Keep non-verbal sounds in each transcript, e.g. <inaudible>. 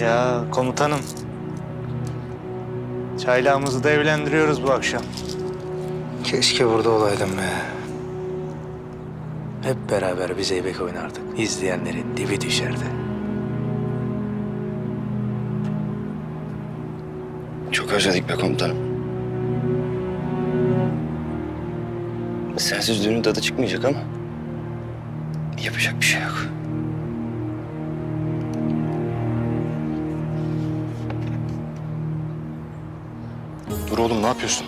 Ya komutanım. Çaylağımızı da evlendiriyoruz bu akşam. Keşke burada olaydım be. Hep beraber bir zeybek oynardık. İzleyenlerin dibi düşerdi. Çok özledik be komutanım. Sensiz düğünün tadı çıkmayacak ama... ...yapacak bir şey yok. Oğlum ne yapıyorsun?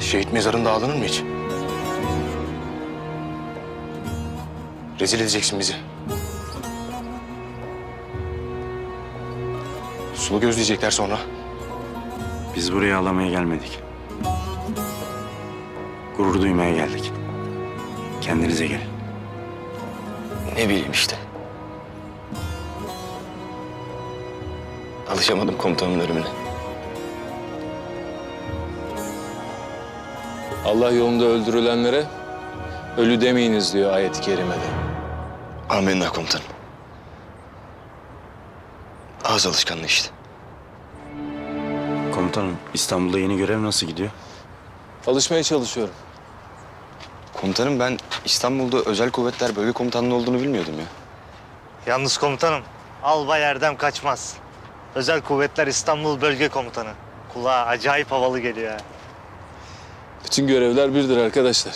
Şehit mezarında ağlanır mı hiç? Rezil edeceksin bizi. Sulu göz diyecekler sonra. Biz buraya ağlamaya gelmedik. Gurur duymaya geldik. Kendinize gelin. Ne bileyim işte. Alışamadım komutanımın ölümüne. Allah yolunda öldürülenlere ölü demeyiniz diyor ayet-i kerimede. Amenna komutanım. Ağız alışkanlığı işte. Komutanım İstanbul'da yeni görev nasıl gidiyor? Alışmaya çalışıyorum. Komutanım ben İstanbul'da Özel Kuvvetler Bölge Komutanlığı olduğunu bilmiyordum ya. Yalnız komutanım, albay Erdem kaçmaz. Özel Kuvvetler İstanbul Bölge Komutanı. Kulağa acayip havalı geliyor ha. Bütün görevler birdir arkadaşlar.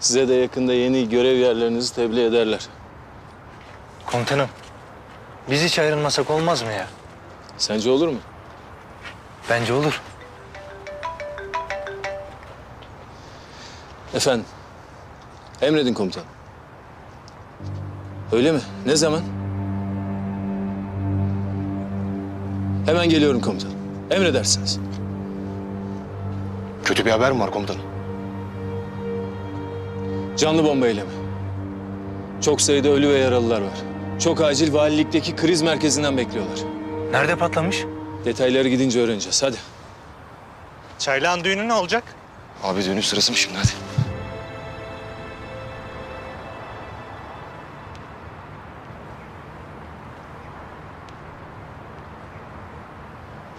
Size de yakında yeni görev yerlerinizi tebliğ ederler. Komutanım, biz hiç ayrılmasak olmaz mı ya? Sence olur mu? Bence olur. Efendim. Emredin komutan. Öyle mi? Ne zaman? Hemen geliyorum komutan. Emredersiniz. Kötü bir haber mi var komutanım? Canlı bomba eylemi. Çok sayıda ölü ve yaralılar var. Çok acil valilikteki kriz merkezinden bekliyorlar. Nerede patlamış? Detayları gidince öğreneceğiz. Hadi. Çaylağın düğünü ne olacak? Abi dönüş sırası mı şimdi hadi.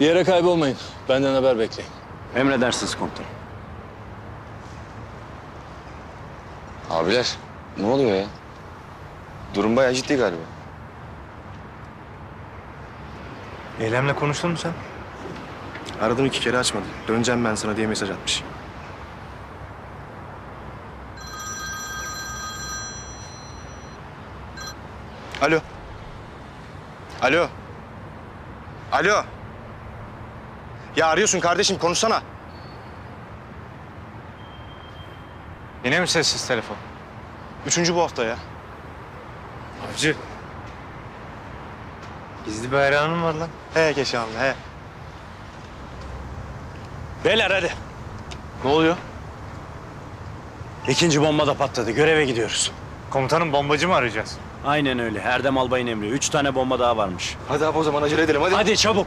Bir yere kaybolmayın. Benden haber bekleyin. Emredersiniz komutanım. Abiler ne oluyor ya? Durum bayağı ciddi galiba. Eylemle konuştun mu sen? Aradım iki kere açmadı. Döneceğim ben sana diye mesaj atmış. Alo. Alo. Alo. Ya arıyorsun kardeşim konuşsana. Yine mi sessiz telefon? Üçüncü bu hafta ya. Avcı. Gizli bir hayranım var lan. He Keşanlı he. Beyler hadi. Ne oluyor? İkinci bomba da patladı. Göreve gidiyoruz. Komutanım bombacı mı arayacağız? Aynen öyle. Erdem Albay'ın emri. Üç tane bomba daha varmış. Hadi abi o zaman acele edelim hadi. Hadi çabuk.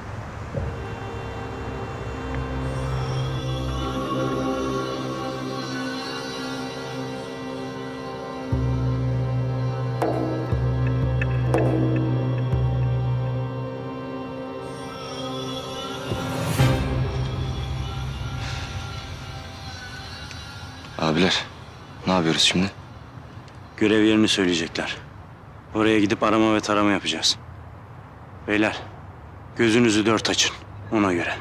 Yapıyoruz şimdi? Görev yerini söyleyecekler. Oraya gidip arama ve tarama yapacağız. Beyler, gözünüzü dört açın. Ona göre.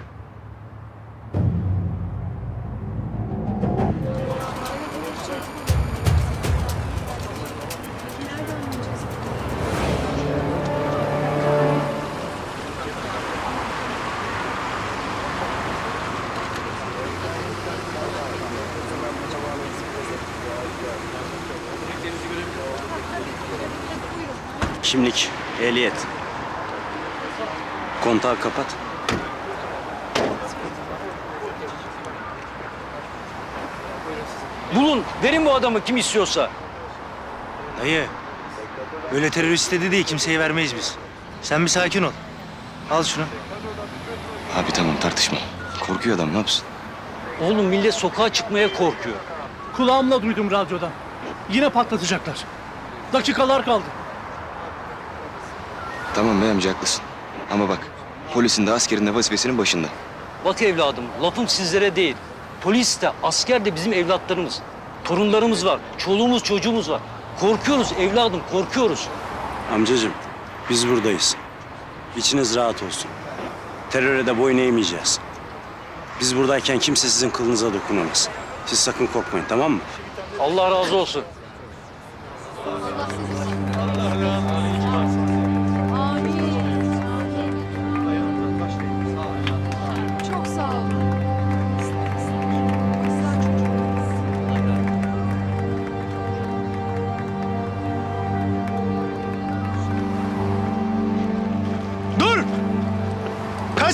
Kimlik, ehliyet. Kontağı kapat. Bulun, verin bu adamı kim istiyorsa. Dayı, öyle terörist dedi değil kimseye vermeyiz biz. Sen bir sakin ol. Al şunu. Abi tamam tartışma. Korkuyor adam ne yapsın? Oğlum millet sokağa çıkmaya korkuyor. Kulağımla duydum radyodan. Yine patlatacaklar. Dakikalar kaldı. Tamam bey amca haklısın. Ama bak polisin de askerin de vazifesinin başında. Bak evladım lafım sizlere değil. Polis de asker de bizim evlatlarımız. Torunlarımız var. Çoluğumuz çocuğumuz var. Korkuyoruz evladım korkuyoruz. Amcacığım biz buradayız. İçiniz rahat olsun. Teröre de boyun eğmeyeceğiz. Biz buradayken kimse sizin kılınıza dokunamaz. Siz sakın korkmayın tamam mı? Allah razı olsun.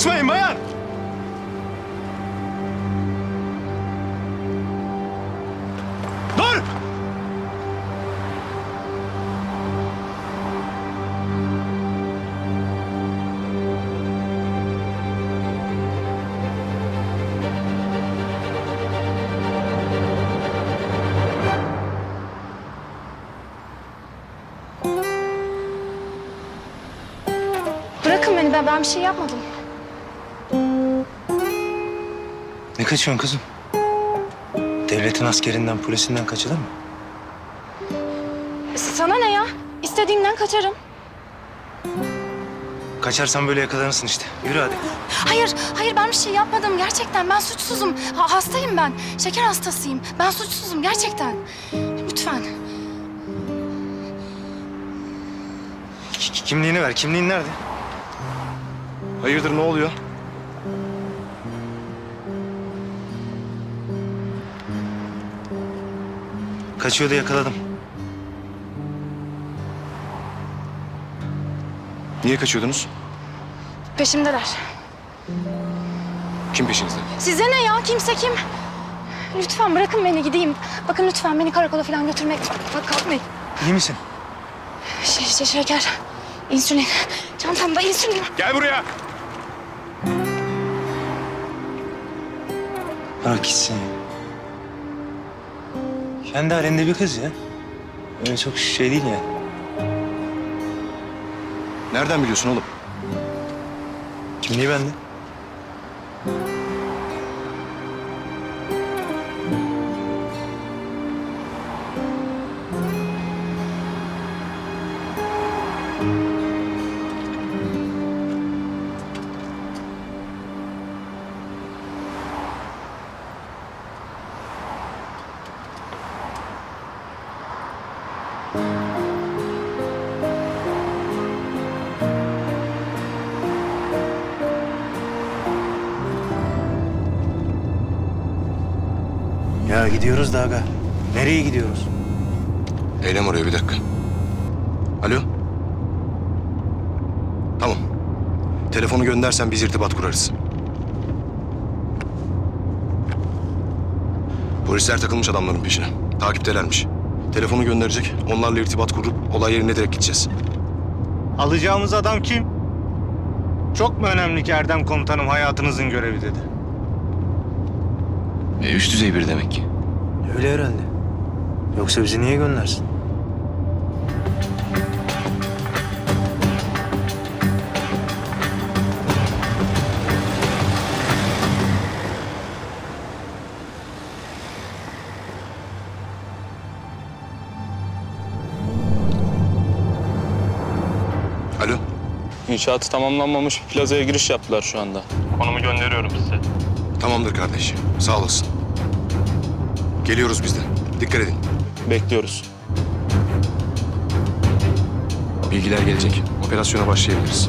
Kaçmayın bayan! Bırakın beni ben, ben bir şey yapmadım. Kaçıyorsun kızım? Devletin askerinden, polisinden kaçılır mı? Sana ne ya? İstediğimden kaçarım. Kaçarsan böyle yakalanırsın işte. Yürü hadi. Hayır, hayır ben bir şey yapmadım. Gerçekten ben suçsuzum. Ha- hastayım ben. Şeker hastasıyım. Ben suçsuzum gerçekten. Lütfen. Ki- ki- Kimliğini ver. Kimliğin nerede? Hayırdır ne oluyor? Kaçıyordu yakaladım. Niye kaçıyordunuz? Peşimdeler. Kim peşinizde? Size ne ya? Kimse kim? Lütfen bırakın beni gideyim. Bakın lütfen beni karakola falan götürmek. Bak kalkmayın. İyi misin? Ş- ş- şeker, insülin. Çantamda insülin. var. Gel buraya. Bırak gitsin. Kendi halinde bir kız ya. Öyle çok şey değil ya. Nereden biliyorsun oğlum? Kimliği bende. Da aga. Nereye gidiyoruz? Eylem oraya bir dakika. Alo? Tamam. Telefonu göndersen biz irtibat kurarız. Polisler takılmış adamların peşine. Takiptelermiş. Telefonu gönderecek. Onlarla irtibat kurup olay yerine direkt gideceğiz. Alacağımız adam kim? Çok mu önemli ki Erdem komutanım hayatınızın görevi dedi. E, üst düzey biri demek ki. Öyle herhalde. Yoksa bizi niye göndersin? Alo? İnşaatı tamamlanmamış bir plazaya giriş yaptılar şu anda. Tamamdır kardeş. Sağ olasın. Geliyoruz biz de. Dikkat edin. Bekliyoruz. Bilgiler gelecek. Operasyona başlayabiliriz.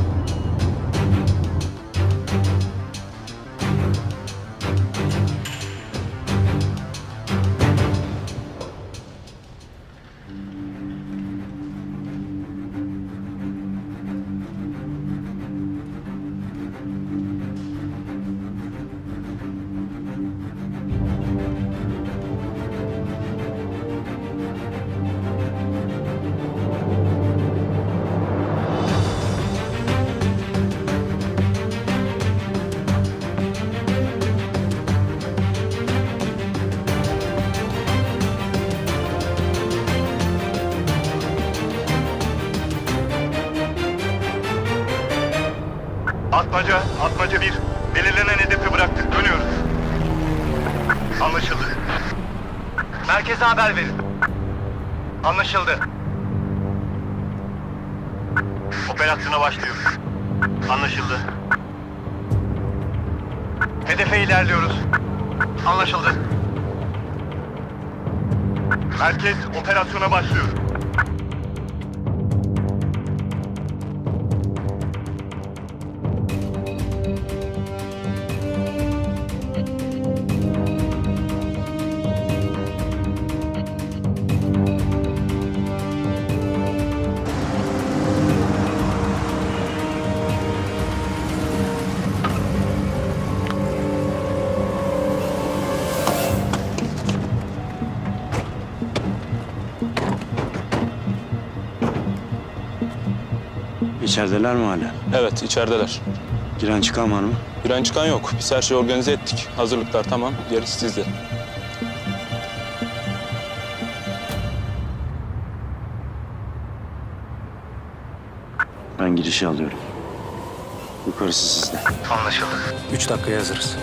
Atmaca, atmaca bir. Belirlenen hedefi bıraktık. Dönüyoruz. Anlaşıldı. Merkeze haber verin. Anlaşıldı. Operasyona başlıyoruz. Anlaşıldı. Hedefe ilerliyoruz. Anlaşıldı. Merkez operasyona başlıyor. İçerideler mi hala? Evet içerideler. Giren çıkan var mı? Giren çıkan yok. Biz her şeyi organize ettik. Hazırlıklar tamam. Gerisi sizde. Ben girişi alıyorum. Yukarısı sizde. Anlaşıldı. Üç dakikaya hazırız.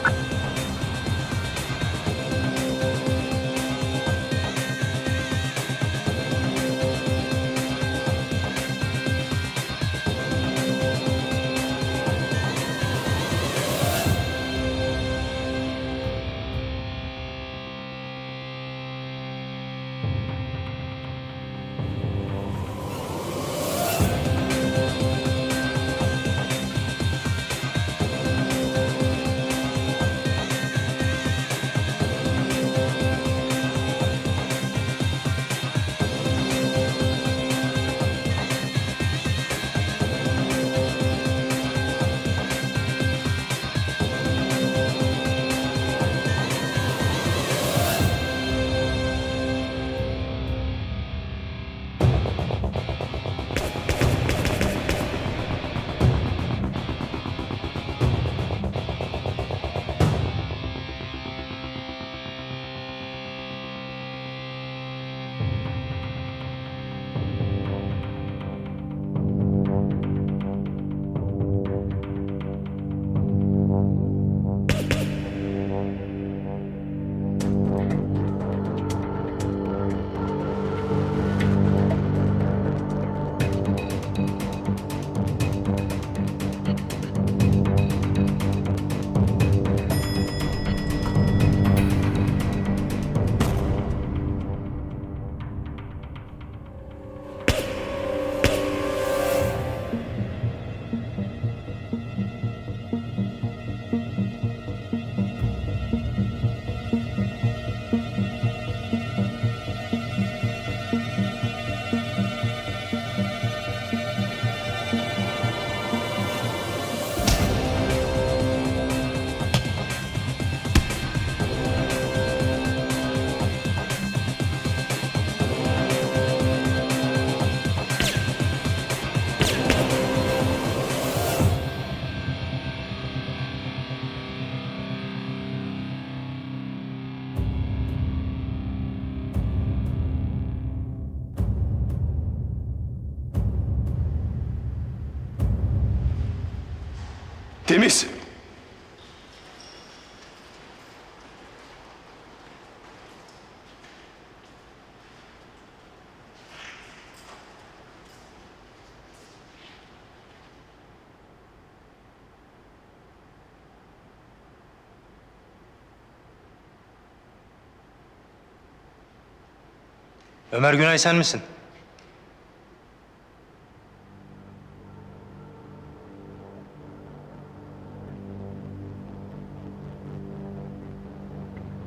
Ömer Günay sen misin?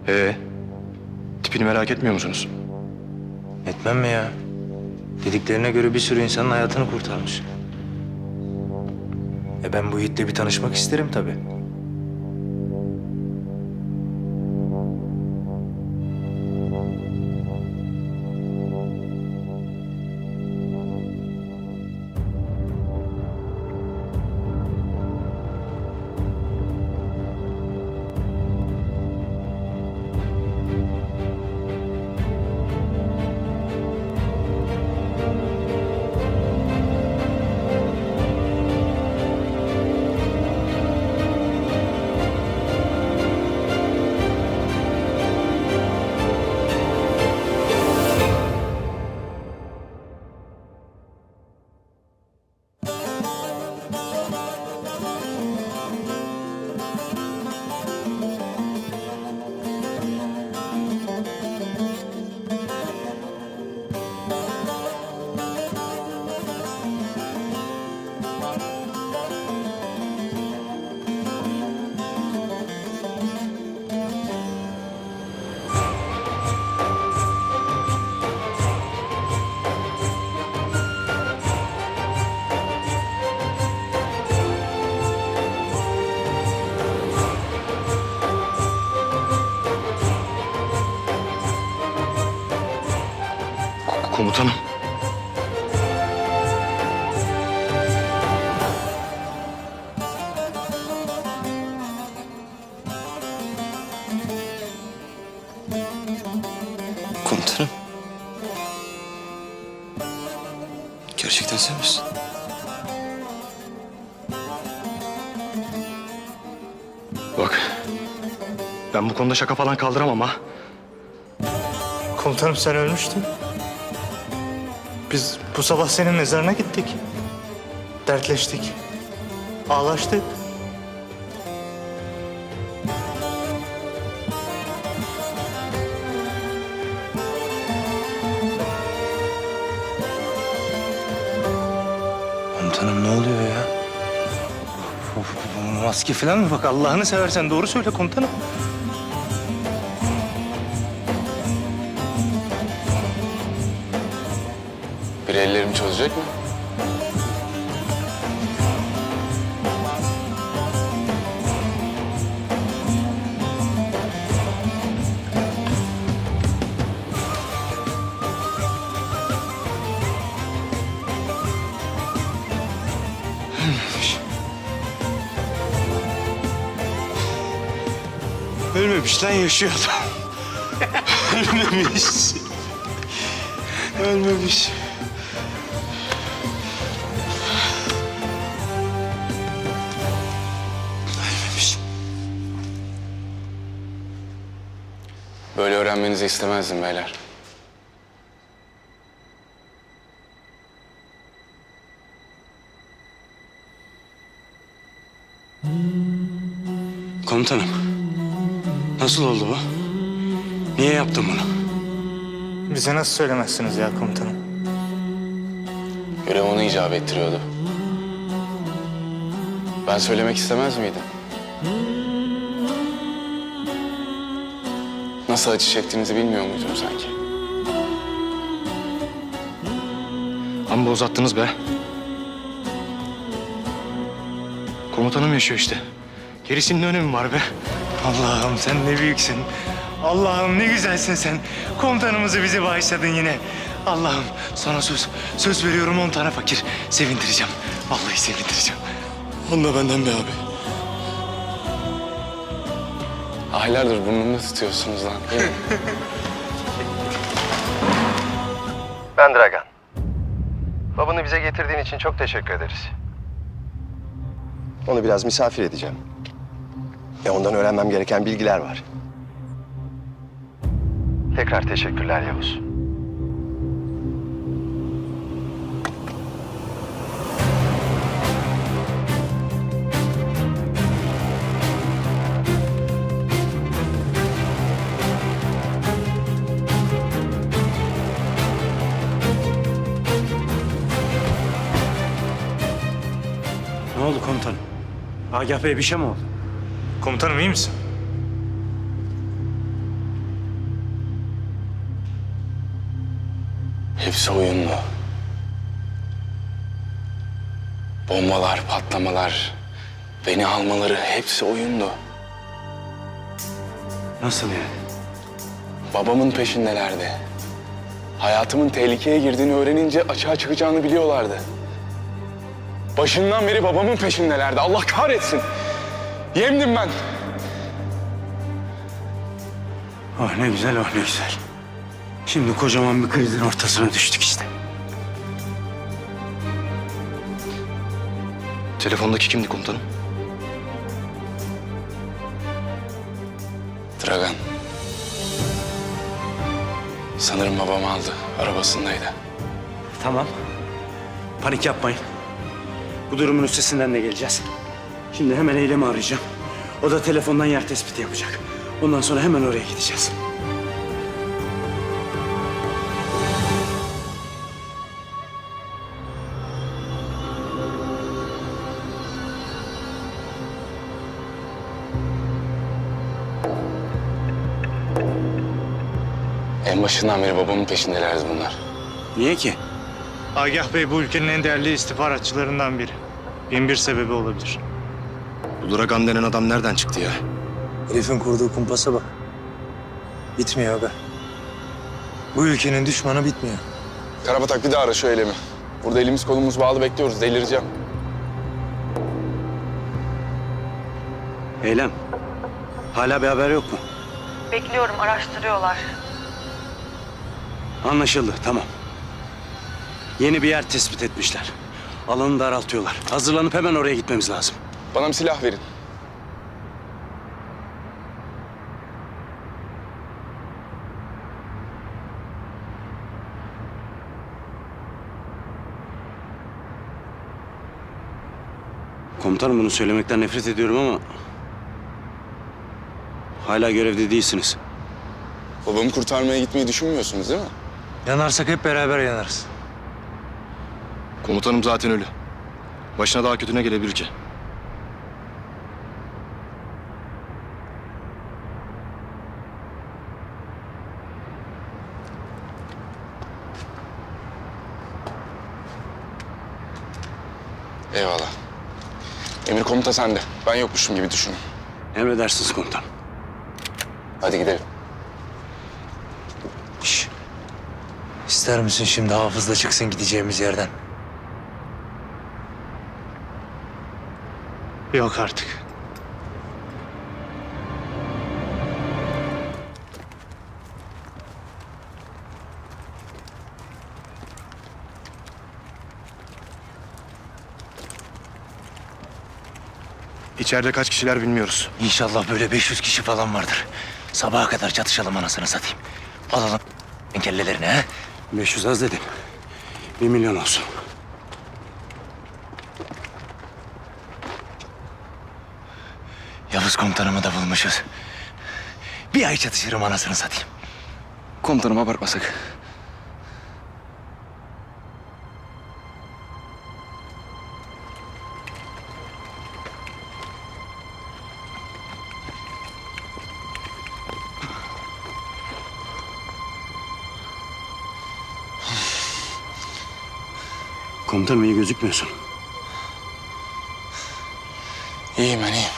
Ee, tipini merak etmiyor musunuz? Etmem mi ya? Dediklerine göre bir sürü insanın hayatını kurtarmış. E ben bu Yiğit'le bir tanışmak isterim tabii. Misin? Bak. Ben bu konuda şaka falan kaldıramam ha. Komutanım sen ölmüştün. Biz bu sabah senin mezarına gittik. Dertleştik. Ağlaştık. Maske falan mı? Bak Allah'ını seversen doğru söyle komutanım. Bir ellerimi çözecek mi? Ölmemiş lan yaşıyor adam. Ölmemiş. Ölmemiş. Ölmemiş. Böyle öğrenmenizi istemezdim beyler. Komutanım. Nasıl oldu bu? Niye yaptın bunu? Bize nasıl söylemezsiniz ya komutanım? Görev onu icap ettiriyordu. Ben söylemek istemez miydim? Nasıl acı çektiğinizi bilmiyor muydum sanki? Amma uzattınız be. Komutanım yaşıyor işte. Gerisinin ne önemi var be? Allah'ım sen ne büyüksün. Allah'ım ne güzelsin sen. Komutanımızı bize bağışladın yine. Allah'ım sana söz, söz veriyorum on tane fakir. Sevindireceğim. Vallahi sevindireceğim. Onu da benden be abi. Aylardır burnumda tutuyorsunuz lan. değil mi? <laughs> Ben Dragan. Babanı bize getirdiğin için çok teşekkür ederiz. Onu biraz misafir edeceğim. Ve ondan öğrenmem gereken bilgiler var. Tekrar teşekkürler Yavuz. Ne oldu komutanım? Agah Bey bir şey mi oldu? Komutanım iyi misin? Hepsi oyunlu. Bombalar, patlamalar, beni almaları hepsi oyundu. Nasıl yani? Babamın peşindelerdi. Hayatımın tehlikeye girdiğini öğrenince açığa çıkacağını biliyorlardı. Başından beri babamın peşindelerdi. Allah kahretsin. Yemdim ben. Oh ne güzel, oh ne güzel. Şimdi kocaman bir krizin ortasına düştük işte. Telefondaki kimdi komutanım? Dragan. Sanırım babam aldı. Arabasındaydı. Tamam. Panik yapmayın. Bu durumun üstesinden de geleceğiz. Şimdi hemen eylemi arayacağım. O da telefondan yer tespiti yapacak. Ondan sonra hemen oraya gideceğiz. En başından beri babamın peşindelerdi bunlar. Niye ki? Agah Bey bu ülkenin en değerli istihbaratçılarından biri. Bin bir sebebi olabilir. Bu Dragan denen adam nereden çıktı ya? Herifin kurduğu kumpasa bak. Bitmiyor be. Bu ülkenin düşmanı bitmiyor. Karabatak bir daha ara şu eylemi. Burada elimiz kolumuz bağlı bekliyoruz. Delireceğim. Eylem. Hala bir haber yok mu? Bekliyorum, araştırıyorlar. Anlaşıldı, tamam. Yeni bir yer tespit etmişler. Alanı daraltıyorlar. Hazırlanıp hemen oraya gitmemiz lazım. Bana bir silah verin. Komutanım bunu söylemekten nefret ediyorum ama... Hala görevde değilsiniz. Babamı kurtarmaya gitmeyi düşünmüyorsunuz değil mi? Yanarsak hep beraber yanarız. Komutanım zaten ölü. Başına daha kötü ne gelebilir ki? Emir komuta sende. Ben yokmuşum gibi düşün. Emredersiniz komutanım. Hadi gidelim. Şş. İster misin şimdi hafızla çıksın gideceğimiz yerden? Yok artık. İçeride kaç kişiler bilmiyoruz. İnşallah böyle 500 kişi falan vardır. Sabaha kadar çatışalım anasını satayım. Alalım kellelerini ha. 500 az dedim. Bir milyon olsun. Yavuz komutanımı da bulmuşuz. Bir ay çatışırım anasını satayım. Komutanım abartmasak. Komutanım iyi gözükmüyorsun. İyiyim ben iyiyim.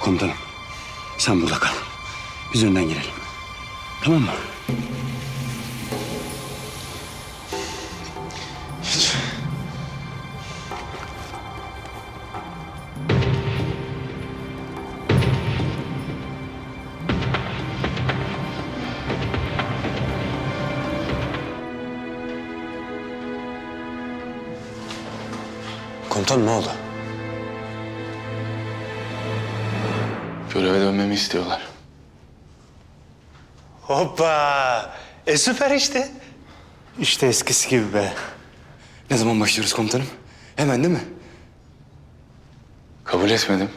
Komutanım sen burada kal. Biz önden girelim. Tamam mı? Komutanım ne oldu? Göreve dönmemi istiyorlar. Hoppa! E süper işte. İşte eskisi gibi be. Ne zaman başlıyoruz komutanım? Hemen değil mi? Kabul etmedim.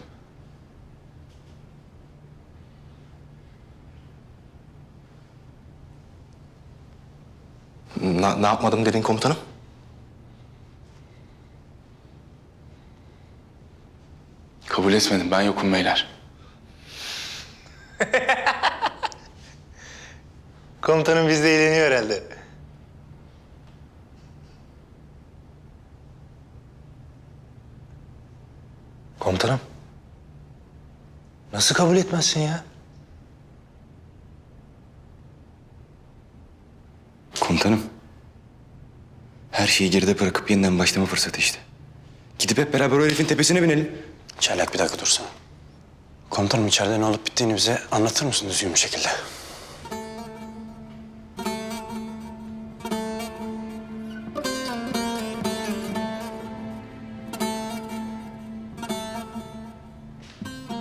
Ne, ne yapmadım dedin komutanım? Kabul etmedim. Ben yokum beyler. <laughs> Komutanım bizde eğleniyor herhalde. Komutanım. Nasıl kabul etmezsin ya? Komutanım. Her şeyi geride bırakıp yeniden başlama fırsatı işte. Gidip hep beraber o herifin tepesine binelim. Çaylak bir dakika dursana. Komutanım içeride ne olup bittiğini bize anlatır mısın düzgün bir şekilde?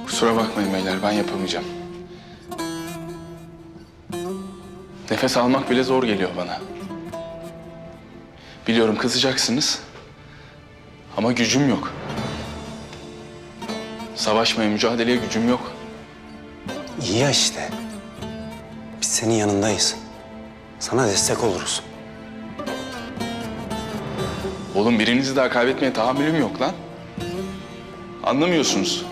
Kusura bakmayın beyler. Ben yapamayacağım. Nefes almak bile zor geliyor bana. Biliyorum kızacaksınız. Ama gücüm yok. Savaşmaya, mücadeleye gücüm yok. İyi ya işte. Biz senin yanındayız. Sana destek oluruz. Oğlum birinizi daha kaybetmeye tahammülüm yok lan. Anlamıyorsunuz.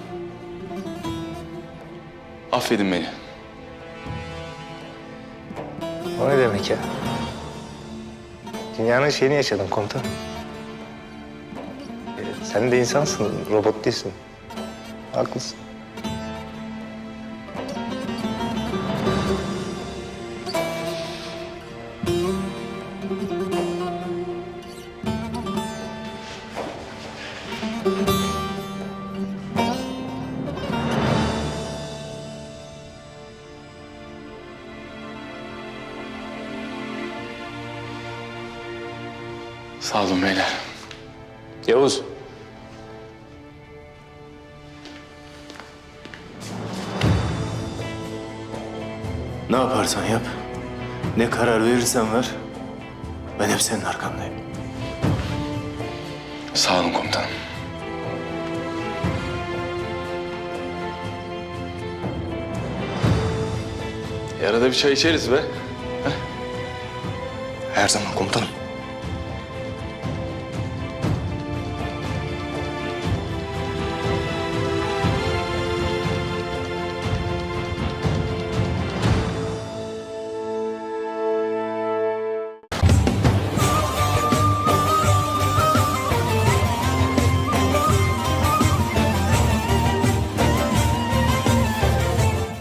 Affedin beni. O ne demek ya? Dünyanın şeyini yaşadın komutan. E, Sen de insansın, robot değilsin. Haklısın. Yaparsan yap, ne karar verirsen ver, ben hep senin arkandayım. Sağ olun komutanım. Yarada bir çay içeriz be. Her zaman komutanım.